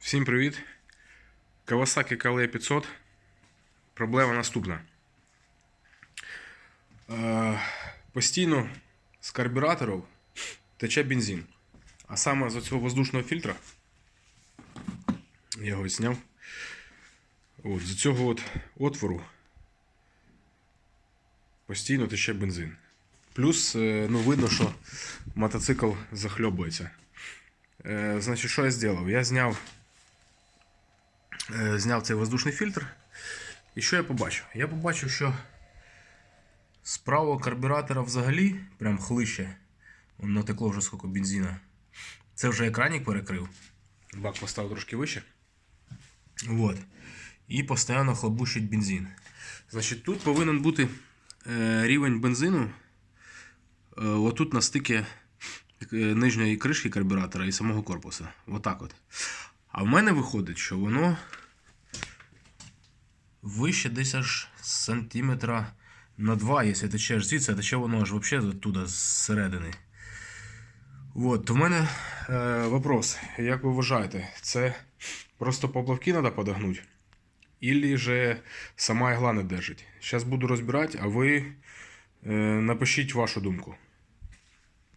Всім привіт! Kawasaki KLE 500. Проблема наступна. Е, постійно з карбюраторів тече бензин. А саме з цього воздушного фільтра. Я його зняв. От, з цього от отвору постійно тече бензин. Плюс, е, ну, видно, що мотоцикл захльобується. Е, значить, що я зробив? Я зняв, зняв цей воздушний фільтр. І що я побачив? Я побачив, що з правого карбюратора взагалі прям хлище. Воно натекло вже скільки бензина. Це вже екранік перекрив. Бак поставив трошки вище. Вот. І постійно хлобущить бензин. Значить, тут повинен бути е, рівень бензину. Е, отут на стикі е, нижньої кришки карбюратора і самого корпуса. Отак от. А в мене виходить, що воно вище десь аж сантиметра на 2, якщо тече аж звідси, а тече воно аж взагалі оттуда, зсередини. От, то мене е, вопрос. Як ви вважаєте, це просто поплавки треба подогнути? Ілі же сама ігла не держить? Зараз буду розбирати, а ви е, напишіть вашу думку.